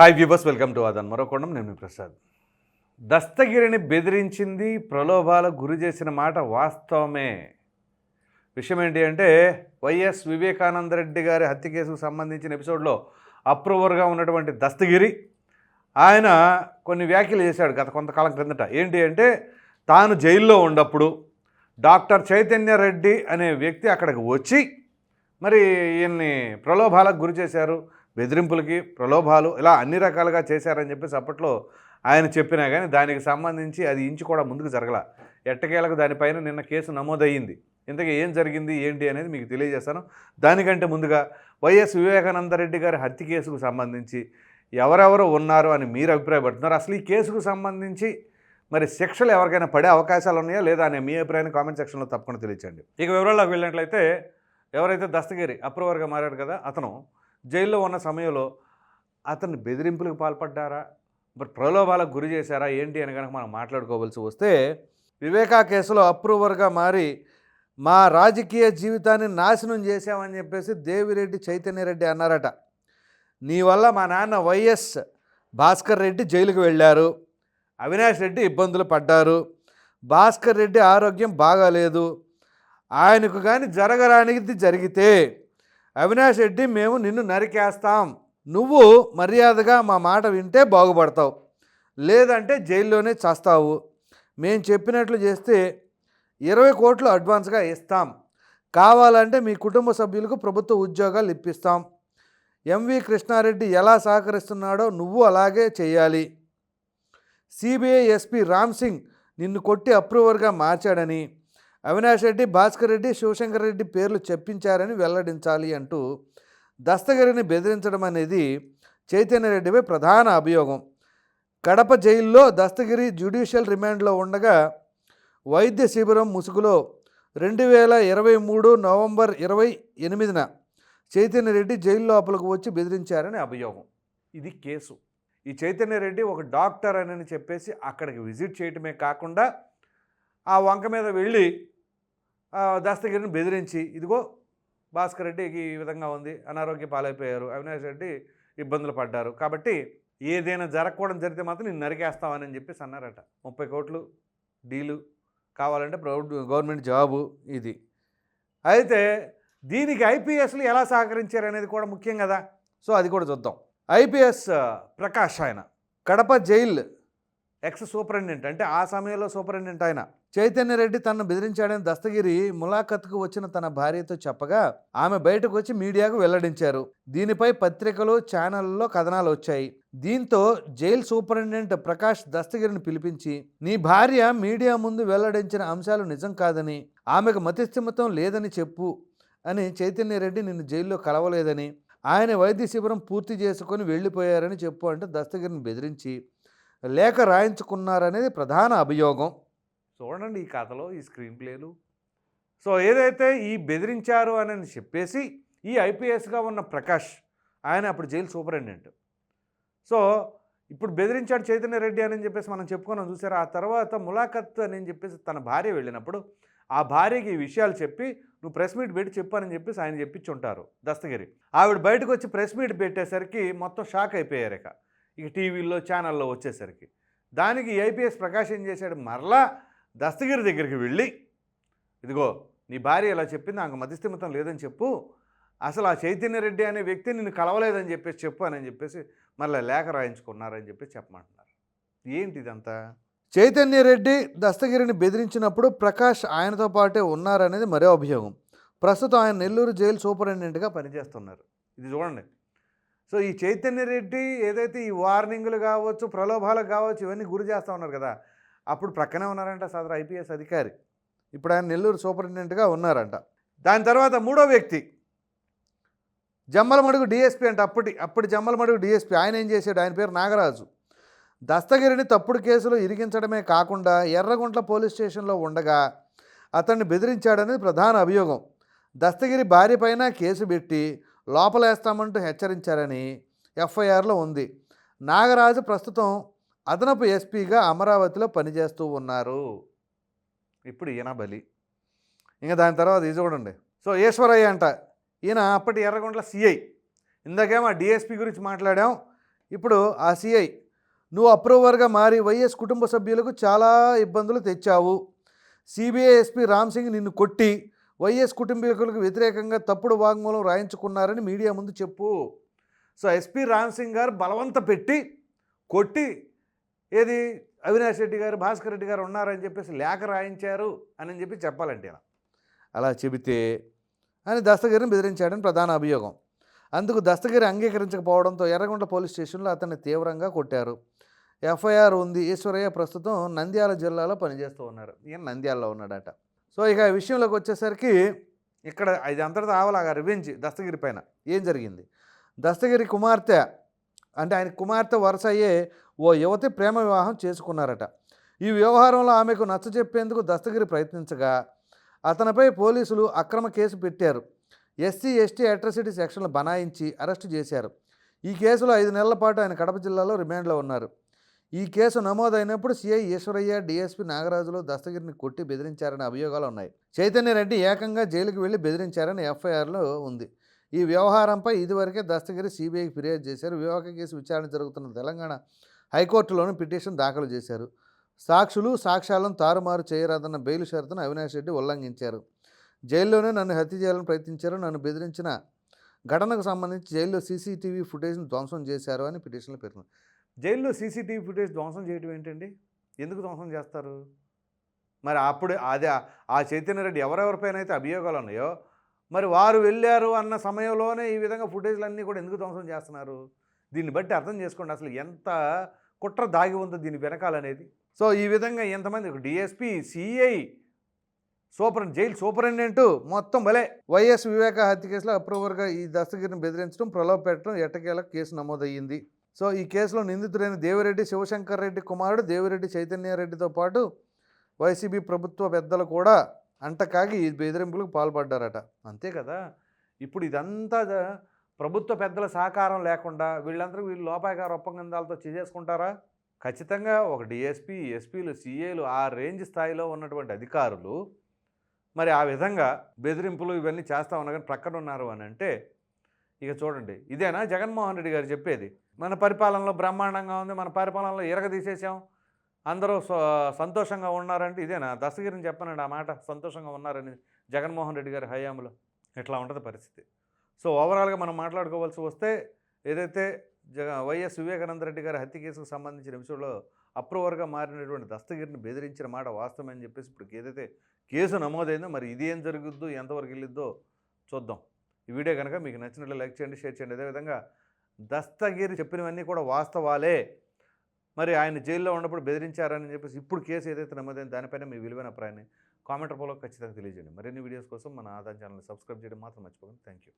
Hi viewers welcome to అదన్ మరోకొండం నేను ప్రసాద్ దస్తగిరిని బెదిరించింది ప్రలోభాలకు గురి చేసిన మాట వాస్తవమే. విషయం ఏంటి అంటే వైఎస్ వివేకానంద రెడ్డి గారి హత్య కేసుకు సంబంధించిన ఎపిసోడ్లో అప్రూవర్గా ఉన్నటువంటి దస్తగిరి ఆయన కొన్ని వ్యాఖ్యలు చేశాడు గత కొంతకాలం క్రిందట. ఏంటి అంటే తాను జైల్లో ఉన్నప్పుడు డాక్టర్ చైతన్య రెడ్డి అనే వ్యక్తి అక్కడికి వచ్చి మరి ఈయన్ని ప్రలోభాలకు గురి చేశారు. బెదిరింపులకి ప్రలోభాలు ఇలా అన్ని రకాలుగా చేశారని చెప్పేసి అప్పట్లో ఆయన చెప్పినా కానీ దానికి సంబంధించి అది ఇంచు కూడా ముందుకు జరగల. ఎట్టకేలకు దానిపైన నిన్న కేసు నమోదయ్యింది. ఇంతకీ ఏం జరిగింది ఏంటి అనేది మీకు తెలియజేస్తాను. దానికంటే ముందుగా వైఎస్ వివేకానంద రెడ్డి గారి హత్య కేసుకు సంబంధించి ఎవరెవరు ఉన్నారు అని మీరు అభిప్రాయపడుతున్నారు. అసలు ఈ కేసుకు సంబంధించి మరి శిక్షలు ఎవరికైనా పడే అవకాశాలు ఉన్నాయా లేదా అనే మీ అభిప్రాయాన్ని కామెంట్ సెక్షన్లో తప్పకుండా తెలియచండి ఇక వివరాల్లోకి వెళ్ళినట్లయితే ఎవరైతే దస్తగిరి అప్రూవర్గా మారాడు కదా అతను జైల్లో ఉన్న సమయంలో అతన్ని బెదిరింపులకు పాల్పడ్డారా? మరి ప్రలోభాలకు గురి చేశారా? ఏంటి అని కనుక మనం మాట్లాడుకోవాల్సి వస్తే వివేకా కేసులో అప్రూవర్గా మారి మా రాజకీయ జీవితాన్ని నాశనం చేశామని చెప్పేసి దేవిరెడ్డి చైతన్యరెడ్డి అన్నారట. నీ వల్ల మా నాన్న వైఎస్ భాస్కర్ రెడ్డి జైలుకు వెళ్ళారు. అవినాష్ రెడ్డి ఇబ్బందులు పడ్డారు. భాస్కర్ రెడ్డి ఆరోగ్యం బాగాలేదు. ఆయనకు కానీ జరగరానిది జరిగితే అవినాష్ రెడ్డి మేము నిన్ను నరికేస్తాం. నువ్వు మర్యాదగా మా మాట వింటే బాగుపడతావు. లేదంటే జైల్లోనే చస్తావు. మేము చెప్పినట్లు చేస్తే ఇరవై కోట్లు అడ్వాన్స్గా ఇస్తాం. కావాలంటే మీ కుటుంబ సభ్యులకు ప్రభుత్వ ఉద్యోగాలు ఇప్పిస్తాం. ఎంవి కృష్ణారెడ్డి ఎలా సహకరిస్తున్నాడో నువ్వు అలాగే చేయాలి సిబిఐ ఎస్పీ రామ్ సింగ్ నిన్ను కొట్టి అప్రూవర్గా మార్చాడని అవినాష్ రెడ్డి భాస్కర్ రెడ్డి శివశంకర్ రెడ్డి పేర్లు చెప్పించారని వెల్లడించాలి అంటూ దస్తగిరిని బెదిరించడం అనేది చైతన్యరెడ్డిపై ప్రధాన అభియోగం. కడప జైల్లో దస్తగిరి జ్యుడిషియల్ రిమాండ్లో ఉండగా వైద్య శిబిరం ముసుగులో రెండు వేల ఇరవై మూడు నవంబర్ ఇరవై ఎనిమిదిన చైతన్యరెడ్డి జైలు లోపలికి వచ్చి బెదిరించారని అభియోగం. ఇది కేసు. ఈ చైతన్యరెడ్డి ఒక డాక్టర్ అని చెప్పేసి అక్కడికి విజిట్ చేయటమే కాకుండా ఆ వంక మీద వెళ్ళి దస్తగిరిని బెదిరించి ఇదిగో భాస్కర్ రెడ్డికి ఈ విధంగా ఉంది అనారోగ్య పాలైపోయారు అవినాష్ రెడ్డి ఇబ్బందులు పడ్డారు. కాబట్టి ఏదైనా జరగకూడదు జరిగితే మాత్రం నేను నరికేస్తామని చెప్పేసి అన్నారట. ముప్పై కోట్లు డీలు కావాలంటే ప్రభుత్వ గవర్నమెంట్ జాబు ఇది. అయితే దీనికి ఐపీఎస్లు ఎలా సహకరించారు అనేది కూడా ముఖ్యం కదా. సో అది కూడా చూద్దాం. ఐపీఎస్ ప్రకాష్ ఆయన కడప జైల్ ఎక్స్ సూపరింటెండెంట్ అంటే ఆ సమయంలో సూపరింటెండెంట్ ఆయన. చైతన్య రెడ్డి తనను బెదిరించాడని దస్తగిరి ములాఖత్కు వచ్చిన తన భార్యతో చెప్పగా ఆమె బయటకు వచ్చి మీడియాకు వెల్లడించారు. దీనిపై పత్రికలు ఛానళ్ళలో కథనాలు వచ్చాయి. దీంతో జైలు సూపరింటెండెంట్ ప్రకాష్ దస్తగిరిని పిలిపించి నీ భార్య మీడియా ముందు వెల్లడించిన అంశాలు నిజం కాదని ఆమెకు మతిస్థిమితం లేదని చెప్పు అని చైతన్య రెడ్డి నిన్ను జైల్లో కలవలేదని ఆయన వైద్య శిబిరం పూర్తి చేసుకొని వెళ్ళిపోయారని చెప్పు అంటే దస్తగిరిని బెదిరించి లేఖ రాయించుకున్నారనేది ప్రధాన అభియోగం. చూడండి ఈ కథలో ఈ స్క్రీన్ ప్లేలు. సో ఏదైతే ఈ బెదిరించారు అని చెప్పేసి ఈ ఐపీఎస్గా ఉన్న ప్రకాష్ ఆయన అప్పుడు జైలు సూపరింటెండెంట్ సో ఇప్పుడు బెదిరించాడు చైతన్య రెడ్డి అని చెప్పేసి మనం చెప్పుకున్నాం చూసారు? ఆ తర్వాత ములాఖత్ అని చెప్పేసి తన భార్య వెళ్ళినప్పుడు ఆ భార్యకి ఈ విషయాలు చెప్పి నువ్వు ప్రెస్ మీట్ పెట్టి చెప్పానని చెప్పేసి ఆయన చెప్పించుంటారు దస్తగిరి. ఆవిడ బయటకు వచ్చి ప్రెస్ మీట్ పెట్టేసరికి మొత్తం షాక్ అయిపోయారు ఇక. ఇక టీవీల్లో ఛానల్లో వచ్చేసరికి. దానికి ఐపీఎస్ ప్రకాష్ ఏం చేశాడు. మరలా దస్తగిరి దగ్గరికి వెళ్ళి ఇదిగో నీ భార్య ఇలా చెప్పింది నాకు మధ్యస్థిమితం లేదని చెప్పు. అసలు ఆ చైతన్య రెడ్డి అనే వ్యక్తి నిన్ను కలవలేదని చెప్పేసి చెప్పు అని చెప్పేసి మళ్ళీ లేఖ రాయించుకున్నారని చెప్పేసి చెప్పమంటున్నారు. ఏంటి ఇదంతా? చైతన్య రెడ్డి దస్తగిరిని బెదిరించినప్పుడు ప్రకాష్ ఆయనతో పాటే ఉన్నారనేది మరో అభియోగం. ప్రస్తుతం ఆయన నెల్లూరు జైలు సూపరింటెండెంట్గా పనిచేస్తున్నారు. ఇది చూడండి. సో ఈ చైతన్య రెడ్డి ఏదైతే ఈ వార్నింగ్లు కావచ్చు ప్రలోభాలకు కావచ్చు ఇవన్నీ గురి చేస్తూ ఉన్నారు కదా అప్పుడు ప్రక్కనే ఉన్నారంట సదరు ఐపీఎస్ అధికారి. ఇప్పుడు ఆయన నెల్లూరు సూపరింటెండెంట్గా ఉన్నారంట. దాని తర్వాత మూడో వ్యక్తి జమ్మలమడుగు డిఎస్పీ అంటే అప్పటి అప్పటి జమ్మలమడుగు డిఎస్పీ. ఆయన ఏం చేశాడు? ఆయన పేరు నాగరాజు. దస్తగిరిని తప్పుడు కేసులో ఇరిగించడమే కాకుండా ఎర్రగుంట్ల పోలీస్ స్టేషన్లో ఉండగా అతన్ని బెదిరించాడనేది ప్రధాన అభియోగం. దస్తగిరి భార్య పైన కేసు పెట్టి లోపలేస్తామంటూ హెచ్చరించారని ఎఫ్ఐఆర్లో ఉంది. నాగరాజు ప్రస్తుతం అదనపు ఎస్పీగా అమరావతిలో పనిచేస్తూ ఉన్నారు. ఇప్పుడు ఈయన బలి. ఇంకా దాని తర్వాత ఇది చూడండి. సో ఈశ్వరయ్య అంట ఈయన అప్పటి ఎర్రగొండల సిఐ. ఇందాకేమో డిఎస్పీ గురించి మాట్లాడాం. ఇప్పుడు ఆ సిఐ నువ్వు అప్రూవర్గా మారి వైఎస్ కుటుంబ సభ్యులకు చాలా ఇబ్బందులు తెచ్చావు. సిబిఐ ఎస్పీ రామ్ సింగ్ నిన్ను కొట్టి వైఎస్ కుటుంబీకులకు వ్యతిరేకంగా తప్పుడు వాగ్మూలం రాయించుకున్నారని మీడియా ముందు చెప్పు. సో ఎస్పీ రామ్ సింగ్ గారు బలవంత పెట్టి కొట్టి ఏది అవినాష్ రెడ్డి గారు భాస్కర్ రెడ్డి గారు ఉన్నారని చెప్పేసి లేఖ రాయించారు అని చెప్పి చెప్పాలంటే ఇలా. అలా చెబితే అని దస్తగిరిని బెదిరించాడని ప్రధాన అభియోగం. అందుకు దస్తగిరి అంగీకరించకపోవడంతో ఎర్రగొండ పోలీస్ స్టేషన్లో అతన్ని తీవ్రంగా కొట్టారు. ఎఫ్ఐఆర్ ఉంది. ఈశ్వరయ్య ప్రస్తుతం నంద్యాల జిల్లాలో పనిచేస్తూ ఉన్నారు. ఈయన నంద్యాలలో ఉన్నాడట. సో ఇక విషయంలోకి వచ్చేసరికి ఇక్కడ ఇది అంతటితో ఆవలాగా రివెంజ్ దస్తగిరి పైన? ఏం జరిగింది? దస్తగిరి కుమార్తె అంటే ఆయన కుమార్తె వరుస అయ్యే ఓ యువతి ప్రేమ వివాహం చేసుకున్నారట. ఈ వ్యవహారంలో ఆమెకు నచ్చజెప్పేందుకు దస్తగిరి ప్రయత్నించగా అతనిపై పోలీసులు అక్రమ కేసు పెట్టారు. ఎస్సీ ఎస్టీ అట్రసిటీ సెక్షన్లు బనాయించి అరెస్టు చేశారు. ఈ కేసులో ఐదు నెలల పాటు ఆయన కడప జిల్లాలో రిమాండ్లో ఉన్నారు. ఈ కేసు నమోదైనప్పుడు సీఐ ఈశ్వరయ్య డిఎస్పీ నాగరాజులు దస్తగిరిని కొట్టి బెదిరించారనే అభియోగాలు ఉన్నాయి. చైతన్య రెడ్డి ఏకంగా జైలుకి వెళ్ళి బెదిరించారని ఎఫ్ఐఆర్లో ఉంది. ఈ వ్యవహారంపై ఇదివరకే దస్తగిరి సిబిఐకి ఫిర్యాదు చేశారు. వివాహ కేసు విచారణ జరుగుతున్న తెలంగాణ హైకోర్టులోనూ పిటిషన్ దాఖలు చేశారు. సాక్షులు సాక్ష్యాలను తారుమారు చేయరాదన్న బెయిల్ షరతును అవినాష్ రెడ్డి ఉల్లంఘించారు. జైల్లోనే నన్ను హత్య చేయాలని ప్రయత్నించారు. నన్ను బెదిరించిన ఘటనకు సంబంధించి జైల్లో సీసీటీవీ ఫుటేజ్ను ధ్వంసం చేశారు అని పిటిషన్లో పేర్కొన్నారు జైల్లో సీసీటీవీ ఫుటేజ్ ధ్వంసం చేయడం ఏంటండి? ఎందుకు ధ్వంసం చేస్తారు? మరి అప్పుడు అదే ఆ చైతన్య రెడ్డి ఎవరెవరిపైన అయితే అభియోగాలు ఉన్నాయో మరి వారు వెళ్ళారు అన్న సమయంలోనే ఈ విధంగా ఫుటేజ్లు అన్నీ కూడా ఎందుకు ధ్వంసం చేస్తున్నారు? దీన్ని బట్టి అర్థం చేసుకోండి. అసలు ఎంత కుట్ర దాగి ఉందో దీని వెనకాలనేది సో ఈ విధంగా ఎంతమంది DSP CI super jail superintendent మొత్తం భలే వైఎస్ వివేక హత్య కేసులో అప్రూవర్గా ఈ దస్తగిరిని బెదిరించడం ప్రలోభ పెట్టడం ఎట్టకేలా కేసు నమోదయ్యింది. సో ఈ కేసులో నిందితుడైన దేవిరెడ్డి శివశంకర్ రెడ్డి కుమారుడు దేవిరెడ్డి చైతన్యారెడ్డితో పాటు వైసీపీ ప్రభుత్వ పెద్దలు కూడా అంటకాగి ఈ బెదిరింపులకు పాల్పడ్డారట. అంతే కదా? ఇప్పుడు ఇదంతా ప్రభుత్వ పెద్దల సహకారం లేకుండా వీళ్ళందరూ వీళ్ళు లోపాయకార ఒప్పందాలతో చేసుకుంటారా ఖచ్చితంగా ఒక డిఎస్పీ ఎస్పీలు సీఏలు ఆ రేంజ్ స్థాయిలో ఉన్నటువంటి అధికారులు మరి ఆ విధంగా బెదిరింపులు ఇవన్నీ చేస్తా ఉన్నా కానీ ప్రక్కన ఉన్నారు అని అంటే ఇక చూడండి. ఇదేనా? జగన్మోహన్ రెడ్డి గారు చెప్పేది. మన పరిపాలనలో బ్రహ్మాండంగా ఉంది మన పరిపాలనలో ఇరగదీసేసాం అందరూ సంతోషంగా ఉన్నారంటే ఇదేనా? దస్తగిరిని చెప్పనండి ఆ మాట. సంతోషంగా ఉన్నారని జగన్మోహన్ రెడ్డి గారి హయాంలో ఇట్లా ఉంటుంది పరిస్థితి. సో ఓవరాల్గా మనం మాట్లాడుకోవాల్సి వస్తే ఏదైతే జగ వైఎస్ వివేకానంద రెడ్డి గారి హత్య కేసుకు సంబంధించిన విషయంలో అప్రూవర్గా మారినటువంటి దస్తగిరిని బెదిరించిన మాట వాస్తవం అని చెప్పేసి ఇప్పుడు ఏదైతే కేసు నమోదైందో మరి ఇది ఏం జరుగుద్దో ఎంతవరకు వెళ్ళిద్దో చూద్దాం. ఈ వీడియో కనుక మీకు నచ్చినట్లు లైక్ చేయండి షేర్ చేయండి. అదేవిధంగా దస్తగిరి చెప్పినవన్నీ కూడా వాస్తవాలే. మరి ఆయన జైల్లో ఉన్నప్పుడు బెదిరించారని చెప్పేసి ఇప్పుడు కేసు ఏదైతే నమోదైందో దానిపైన మీ విలువైన అభిప్రాయాన్ని కామెంట్ రూపంలో ఖచ్చితంగా తెలియజేయండి. మరిన్ని వీడియోస్ కోసం మన ఆదాయం ఛానల్ని సబ్స్క్రైబ్ చేయడం మాత్రం మర్చిపోకండి. Thank you